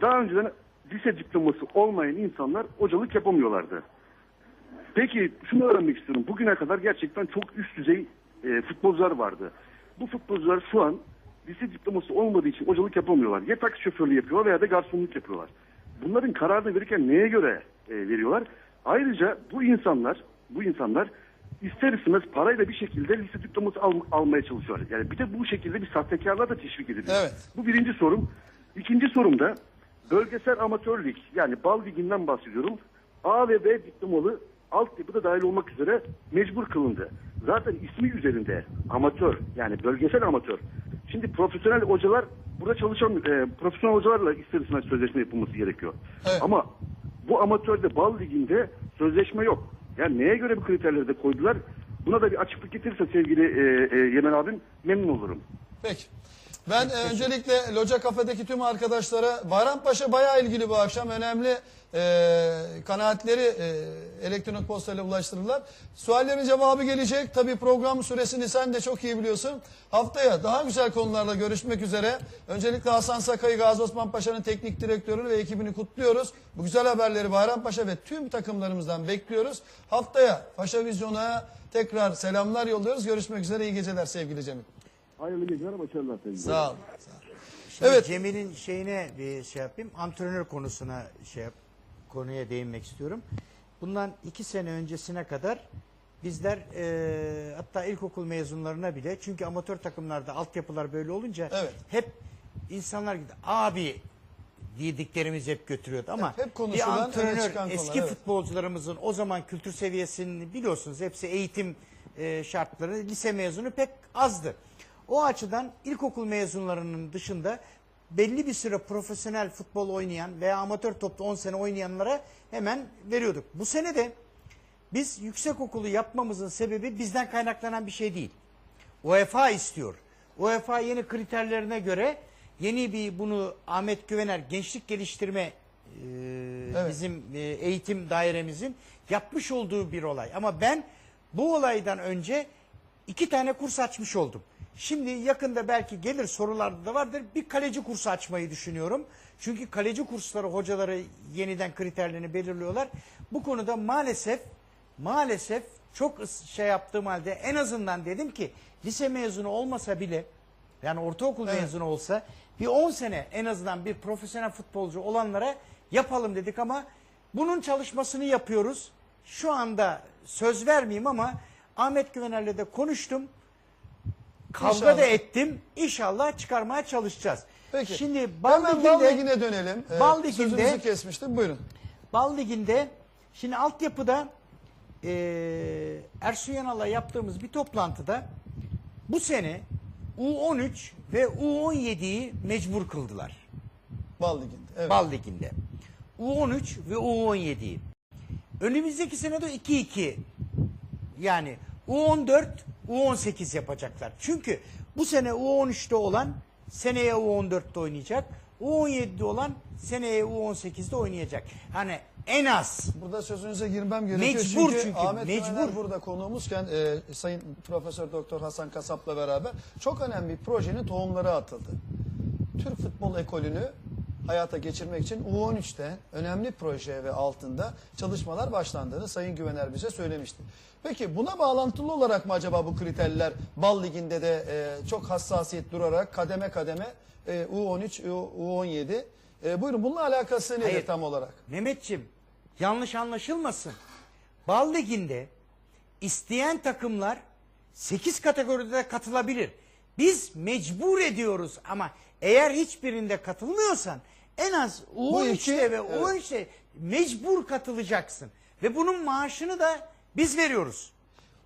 Daha önceden lise diploması olmayan insanlar hocalık yapamıyorlardı. Peki şunu öğrenmek istiyorum. Bugüne kadar gerçekten çok üst düzey e, futbolcular vardı. Bu futbolcular şu an lise diploması olmadığı için hocalık yapamıyorlar. Ya taksi şoförlüğü yapıyorlar veya da garsonluk yapıyorlar. Bunların kararını verirken neye göre e, veriyorlar? Ayrıca bu insanlar, bu insanlar ister istemez parayla bir şekilde lise diploması al- almaya çalışıyorlar. Yani bir de bu şekilde bir sahtekarlığa da teşvik ediliyor. Evet. Bu birinci sorum. İkinci sorum da bölgesel amatör lig yani bal liginden bahsediyorum. A ve B diplomalı altyapıda dahil olmak üzere mecbur kılındı. Zaten ismi üzerinde amatör yani bölgesel amatör. Şimdi profesyonel hocalar burada çalışan e, profesyonel hocalarla ister istemez sözleşme yapılması gerekiyor. Evet. Ama bu amatörde bal liginde sözleşme yok. Yani neye göre bu kriterleri de koydular? Buna da bir açıklık getirirse sevgili e, e, Yemen abim memnun olurum. Peki. Ben e, öncelikle Loca Kafe'deki tüm arkadaşlara Bayrampaşa bayağı ilgili bu akşam. Önemli e, kanaatleri e, elektronik postayla ulaştırırlar. Suallerin cevabı gelecek. Tabii program süresini sen de çok iyi biliyorsun. Haftaya daha güzel konularla görüşmek üzere. Öncelikle Hasan Sakay'ı Gazi Osman Paşa'nın teknik direktörünü ve ekibini kutluyoruz. Bu güzel haberleri Bayrampaşa ve tüm takımlarımızdan bekliyoruz. Haftaya Paşa Vizyon'a tekrar selamlar yolluyoruz. Görüşmek üzere. İyi geceler sevgili Cemil. Hayırlı geceler, başarılar sevgili. Sağ ol. Şimdi Evet. Cemil'in şeyine bir şey yapayım. Antrenör konusuna şey yap, konuya değinmek istiyorum. Bundan iki sene öncesine kadar bizler e, hatta ilkokul mezunlarına bile çünkü amatör takımlarda altyapılar böyle olunca Evet. hep insanlar gibi abi diyediklerimiz hep götürüyordu ama Evet, hep bir antrenör çıkan eski konular, evet. futbolcularımızın o zaman kültür seviyesini biliyorsunuz hepsi eğitim e, şartları lise mezunu pek azdı. O açıdan ilkokul mezunlarının dışında belli bir süre profesyonel futbol oynayan veya amatör topta 10 sene oynayanlara hemen veriyorduk. Bu sene de biz yüksek okulu yapmamızın sebebi bizden kaynaklanan bir şey değil. UEFA istiyor. UEFA yeni kriterlerine göre yeni bir bunu Ahmet Güvener gençlik geliştirme e, Evet. bizim e, eğitim dairemizin yapmış olduğu bir olay. Ama ben bu olaydan önce iki tane kurs açmış oldum. Şimdi yakında belki gelir sorularda da vardır bir kaleci kursu açmayı düşünüyorum. Çünkü kaleci kursları hocaları yeniden kriterlerini belirliyorlar. Bu konuda maalesef maalesef çok şey yaptığım halde en azından dedim ki lise mezunu olmasa bile yani ortaokul Evet. mezunu olsa bir 10 sene en azından bir profesyonel futbolcu olanlara yapalım dedik ama bunun çalışmasını yapıyoruz. Şu anda söz vermeyeyim ama Ahmet Güvener'le de konuştum. Kavga İnşallah. da ettim. İnşallah çıkarmaya çalışacağız. Peki. Şimdi Bal Hemen Bal Ligi'nde- Ligi'ne dönelim. Ee, Bal Ligi'nde- Sözünüzü kesmiştim. Buyurun. Bal Ligi'nde şimdi altyapıda eee Ersun Yanal'la yaptığımız bir toplantıda bu sene U13 ve U17'yi mecbur kıldılar. Bal Ligi'nde. Evet. Bal Ligi'nde. U13 ve U17'yi. Önümüzdeki sene de 2-2 yani U14, U18 yapacaklar. Çünkü bu sene U13'te olan seneye U14'te oynayacak. U17'de olan seneye U18'de oynayacak. Hani en az Burada sözünüze girmem gerekiyor. Mecbur çünkü, çünkü, Ahmet mecbur. Güvener burada konuğumuzken e, Sayın Profesör Doktor Hasan Kasap'la beraber çok önemli bir projenin tohumları atıldı. Türk futbol ekolünü hayata geçirmek için U13'te önemli proje ve altında çalışmalar başlandığını Sayın Güvener bize söylemişti. Peki buna bağlantılı olarak mı acaba bu kriterler Bal Ligi'nde de e, çok hassasiyet durarak kademe kademe e, U13, U- U17 e, buyurun bununla alakası nedir Hayır. tam olarak? Mehmetçim yanlış anlaşılmasın. Bal Ligi'nde isteyen takımlar 8 kategoride katılabilir. Biz mecbur ediyoruz ama eğer hiçbirinde katılmıyorsan en az U13'te iki, ve evet. U13'te mecbur katılacaksın. Ve bunun maaşını da biz veriyoruz.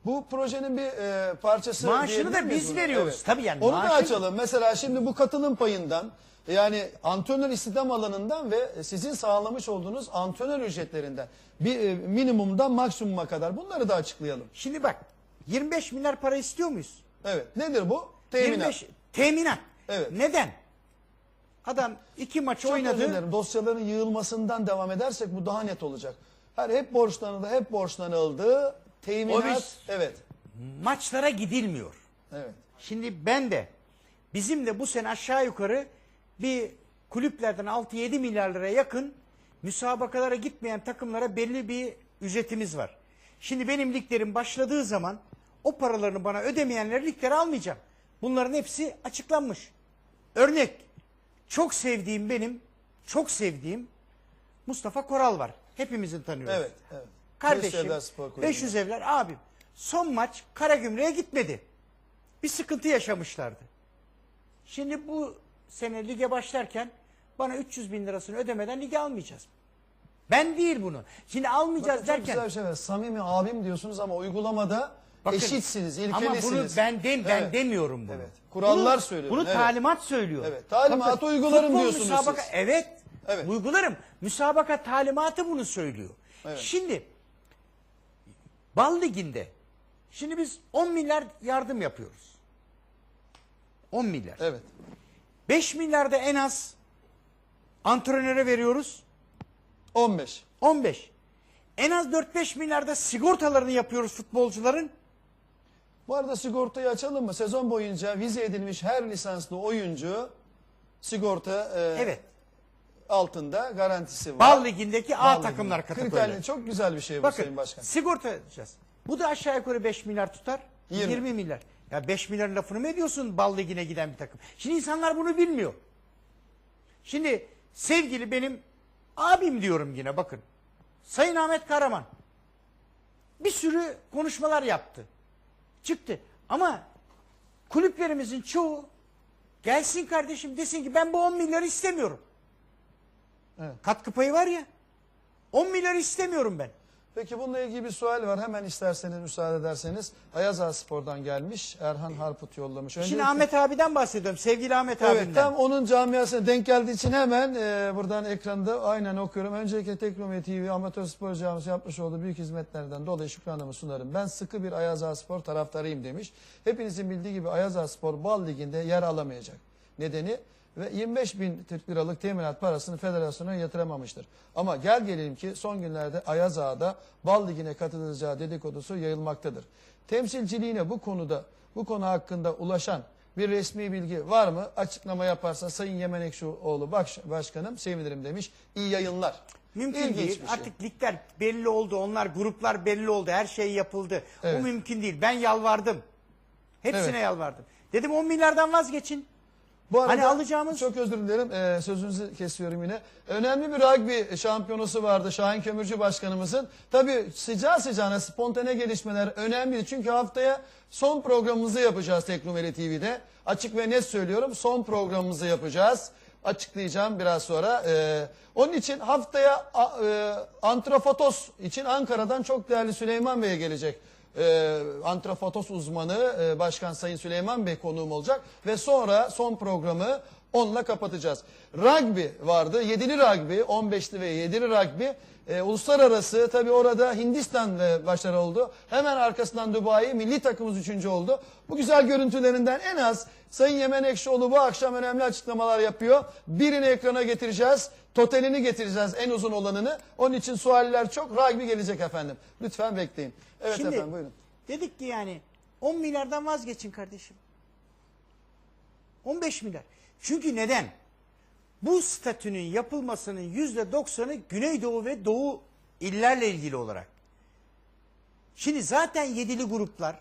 Bu projenin bir e, parçası Maaşını diyebilir da miyiz biz buna? veriyoruz. Tabii yani Onu da açalım. Mesela şimdi bu katılım payından yani antrenör istihdam alanından ve sizin sağlamış olduğunuz antrenör ücretlerinden bir e, minimumdan maksimuma kadar bunları da açıklayalım. Şimdi bak 25 milyar para istiyor muyuz? Evet. Nedir bu? Teminat. 25 teminat. Evet. Neden? Adam iki maç Çok oynadı. dilerim. Dosyaların yığılmasından devam edersek bu daha net olacak. Her hep borçlanıldı, hep borçlanıldı. Teminat. O biz- Evet. Maçlara gidilmiyor. Evet. Şimdi ben de bizim de bu sene aşağı yukarı bir kulüplerden 6-7 milyar liraya yakın müsabakalara gitmeyen takımlara belli bir ücretimiz var. Şimdi benim liglerim başladığı zaman o paralarını bana ödemeyenleri liglere almayacağım. Bunların hepsi açıklanmış. Örnek çok sevdiğim benim çok sevdiğim Mustafa Koral var. Hepimizin tanıyoruz. Evet, evet. Kardeşim 500 evler spor kulübü. 500 evler abim. Son maç Karagümrük'e gitmedi. Bir sıkıntı yaşamışlardı. Şimdi bu sene lige başlarken bana 300 bin lirasını ödemeden lige almayacağız. Ben değil bunu. Şimdi almayacağız Çok derken güzel bir şey var. Samimi abim diyorsunuz ama uygulamada Bakın, eşitsiniz, Ama ilkelisiniz. bunu ben dem ben Evet. demiyorum bunu. Evet. Kurallar Bunu- söylüyor. Bunu Evet. talimat söylüyor. Evet, talimatı Bakın, uygularım futbol diyorsunuz müsabaka, siz. Evet. Evet. Uygularım. Müsabaka talimatı bunu söylüyor. Evet. Şimdi Bal Ligi'nde şimdi biz 10 milyar yardım yapıyoruz. 10 milyar. Evet. 5 milyar da en az antrenöre veriyoruz. 15. 15. En az 4-5 milyar da sigortalarını yapıyoruz futbolcuların. Bu arada sigortayı açalım mı? Sezon boyunca vize edilmiş her lisanslı oyuncu sigorta e, Evet. altında garantisi var. Bal Ligi'ndeki A Bal takımlar kategorileri. Kriterli çok güzel bir şey bu Bakın Sayın Başkan. sigorta edeceğiz. Bu da aşağı yukarı 5 milyar tutar. 20. 20. milyar. Ya 5 milyar lafını mı ediyorsun bal ligine giden bir takım? Şimdi insanlar bunu bilmiyor. Şimdi sevgili benim abim diyorum yine bakın. Sayın Ahmet Karaman bir sürü konuşmalar yaptı. Çıktı. Ama kulüplerimizin çoğu gelsin kardeşim desin ki ben bu 10 milyarı istemiyorum. Evet. Katkı payı var ya. 10 milyarı istemiyorum ben. Peki bununla ilgili bir sual var. Hemen isterseniz müsaade ederseniz. Ayaza Spor'dan gelmiş. Erhan Harput yollamış. Şimdi Öncelikle- Ahmet abiden bahsediyorum. Sevgili Ahmet Evet abimden. tam onun camiasına denk geldiği için hemen e, buradan ekranda aynen okuyorum. Öncelikle Teknomi TV Amatör Spor Camiası yapmış olduğu büyük hizmetlerden dolayı şükranımı sunarım. Ben sıkı bir Ayaz Ağa Spor taraftarıyım demiş. Hepinizin bildiği gibi Ayaz Ağa Spor Bal Ligi'nde yer alamayacak. Nedeni ve 25 bin Türk liralık teminat parasını federasyona yatıramamıştır. Ama gel gelelim ki son günlerde Ayaz Ağa'da Bal Ligi'ne katılacağı dedikodusu yayılmaktadır. Temsilciliğine bu konuda bu konu hakkında ulaşan bir resmi bilgi var mı? Açıklama yaparsa Sayın Yemenekşioğlu baş, Başkanım sevinirim demiş. İyi yayınlar. Mümkün İlginç değil. şey. Artık ligler belli oldu. Onlar gruplar belli oldu. Her şey yapıldı. Evet. Bu mümkün değil. Ben yalvardım. Hepsine Evet. yalvardım. Dedim 10 milyardan vazgeçin. Bu arada Hani alacağımız- çok özür dilerim e, sözünüzü kesiyorum yine. Önemli bir rugby şampiyonası vardı Şahin Kömürcü Başkanımızın. Tabii sıcağı sıcağına spontane gelişmeler önemli. Çünkü haftaya son programımızı yapacağız Teknomeli TV'de. Açık ve net söylüyorum son programımızı yapacağız. Açıklayacağım biraz sonra. E, onun için haftaya a, e, Antrafotos için Ankara'dan çok değerli Süleyman Bey gelecek e, antrafotos uzmanı e, Başkan Sayın Süleyman Bey konuğum olacak. Ve sonra son programı onunla kapatacağız. Rugby vardı. Yedili rugby, 15'li ve yedili rugby. E, uluslararası tabi orada Hindistan e, başarı oldu. Hemen arkasından Dubai milli takımımız üçüncü oldu. Bu güzel görüntülerinden en az Sayın Yemen Ekşioğlu bu akşam önemli açıklamalar yapıyor. Birini ekrana getireceğiz. Totalini getireceğiz en uzun olanını. Onun için sualler çok. Rugby gelecek efendim. Lütfen bekleyin. Evet Şimdi efendim buyurun. dedik ki yani 10 milyardan vazgeçin kardeşim. 15 milyar. Çünkü neden? Bu statünün yapılmasının yüzde doksanı Güneydoğu ve Doğu illerle ilgili olarak. Şimdi zaten yedili gruplar,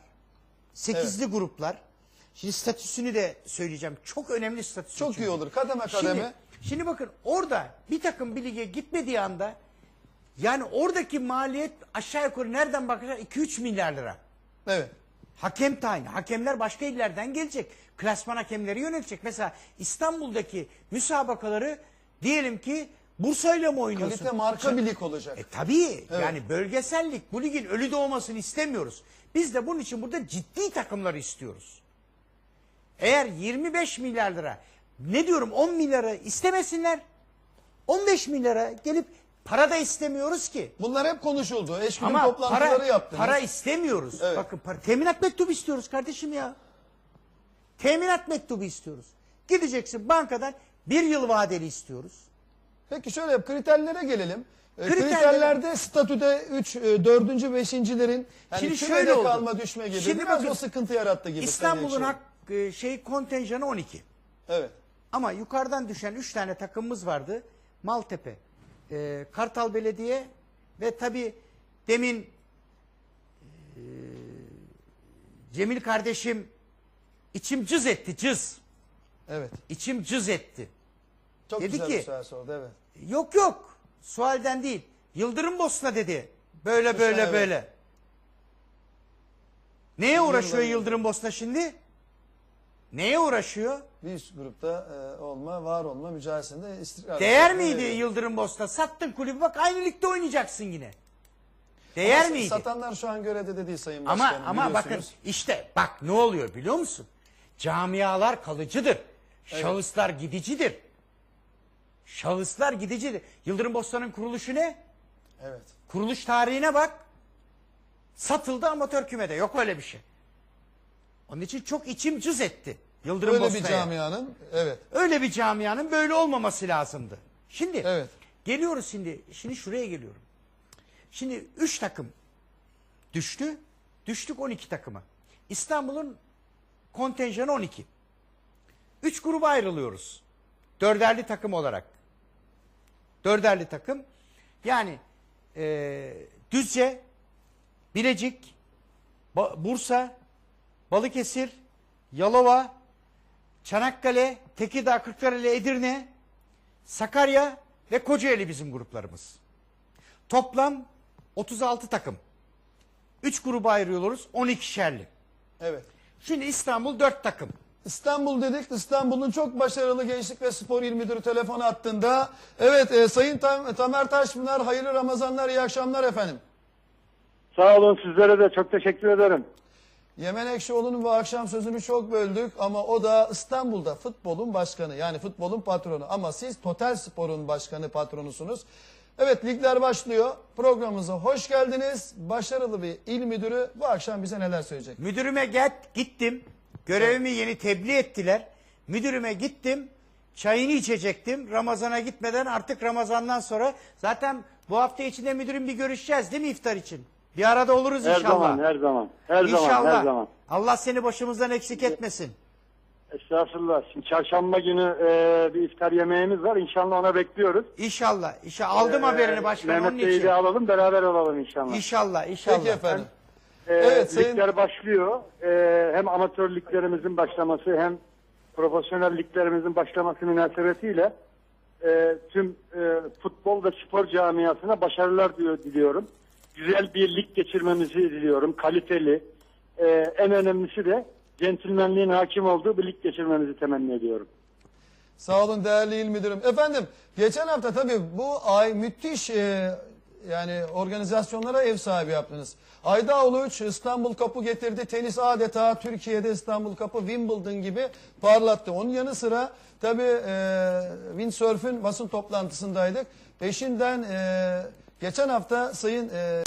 sekizli gruplar. Şimdi statüsünü de söyleyeceğim. Çok önemli statüsü. Çok çünkü. iyi olur. Kademe kademe. Şimdi, şimdi bakın orada bir takım bir lige gitmediği anda yani oradaki maliyet aşağı yukarı nereden bakacak 2-3 milyar lira. Evet. Hakem tayini. Hakemler başka illerden gelecek. Klasman hakemleri yönetecek. Mesela İstanbul'daki müsabakaları diyelim ki Bursa ile mi oynuyorsun? Kalite marka bir lig olacak. E tabii yani bölgesellik bu ligin ölü doğmasını istemiyoruz. Biz de bunun için burada ciddi takımları istiyoruz. Eğer 25 milyar lira ne diyorum 10 milyara istemesinler 15 milyara gelip para da istemiyoruz ki. Bunlar hep konuşuldu. Eşgüdüm Ama toplantıları para, yaptınız. para istemiyoruz. Evet. Bakın para, teminat mektubu istiyoruz kardeşim ya. Teminat mektubu istiyoruz. Gideceksin bankadan bir yıl vadeli istiyoruz. Peki şöyle kriterlere gelelim. Ee, Kriterlere- Kriterlerde statüde 3, 4. 5.lerin yani Şimdi şöyle oldu. kalma düşme gibi Şimdi biraz bakın, o sıkıntı yarattı gibi. İstanbul'un hak e, şey kontenjanı 12. Evet. Ama yukarıdan düşen üç tane takımımız vardı. Maltepe, e, Kartal Belediye ve tabii demin e, Cemil kardeşim içim cız etti cız. Evet. İçim cız etti. Çok Dedi güzel ki- bir soru sordu evet. Yok yok. Sualden değil. Yıldırım Bosna dedi. Böyle böyle evet. böyle. Neye uğraşıyor Yıldırım Bosna şimdi? Neye uğraşıyor? Bir üst grupta e, olma, var olma mücadelesinde istikrar. Değer Evet. miydi Yıldırım Bosna? Sattın kulübü bak aynı ligde oynayacaksın yine. Değer Ama miydi? Satanlar şu an görevde de değil Sayın Ama Başkanım. ama bakın işte bak ne oluyor biliyor musun? Camialar kalıcıdır. Şahıslar gidicidir. Şahıslar gidicidir. Yıldırım Bosna'nın kuruluşu ne? Evet. Kuruluş tarihine bak. Satıldı amatör kümede. Yok öyle bir şey. Onun için çok içim cız etti. Yıldırım Böyle Bosna'ya. bir camianın evet. Öyle bir camianın böyle olmaması lazımdı. Şimdi Evet. geliyoruz şimdi. Şimdi şuraya geliyorum. Şimdi 3 takım düştü. Düştük 12 takıma. İstanbul'un kontenjanı 12. 3 gruba ayrılıyoruz. Dörderli takım olarak. Dörderli takım. Yani eee, Düzce, Bilecik, Bursa, Balıkesir, Yalova, Çanakkale, Tekirdağ, Kırklareli, Edirne, Sakarya ve Kocaeli bizim gruplarımız. Toplam 36 takım. 3 gruba ayırıyoruz 12'şerli. Evet. Şimdi İstanbul 4 takım. İstanbul dedik. İstanbul'un çok başarılı gençlik ve spor il müdürü telefon attığında. Evet e, Sayın Tam- Tamer Taşpınar hayırlı Ramazanlar iyi akşamlar efendim. Sağ olun sizlere de çok teşekkür ederim. Yemen Ekşioğlu'nun bu akşam sözünü çok böldük ama o da İstanbul'da futbolun başkanı yani futbolun patronu ama siz Total Spor'un başkanı patronusunuz. Evet ligler başlıyor. Programımıza hoş geldiniz. Başarılı bir il müdürü bu akşam bize neler söyleyecek? Müdürüme get, gittim. Görevimi yeni tebliğ ettiler. Müdürüme gittim. Çayını içecektim. Ramazana gitmeden artık Ramazan'dan sonra zaten bu hafta içinde müdürüm bir görüşeceğiz değil mi iftar için? Bir arada oluruz Her inşallah. zaman, her zaman. Her İnşallah. zaman, her zaman. Allah seni başımızdan eksik etmesin. Estağfurullah. Şimdi çarşamba günü e, bir iftar yemeğimiz var. İnşallah ona bekliyoruz. İnşallah. İşe aldım haberini Ee, başkanım onun Mehmet Bey'i için. de alalım, beraber olalım inşallah. İnşallah, inşallah. Peki efendim. Ee, Evet, sayın- Ligler başlıyor. Ee, hem amatör liglerimizin başlaması hem profesyonel liglerimizin başlaması münasebetiyle e, tüm e, futbol ve spor camiasına başarılar diyor, diliyorum. Güzel bir lig geçirmemizi diliyorum. Kaliteli. Ee, en önemlisi de centilmenliğin hakim olduğu bir lig geçirmemizi temenni ediyorum. Sağ olun değerli il müdürüm. Efendim geçen hafta tabii bu ay müthiş e, yani organizasyonlara ev sahibi yaptınız. Ayda Uluç İstanbul Kapı getirdi. Tenis adeta Türkiye'de İstanbul Kapı Wimbledon gibi parlattı. Onun yanı sıra tabii e, windsurf'ün basın toplantısındaydık. Peşinden e, geçen hafta Sayın e,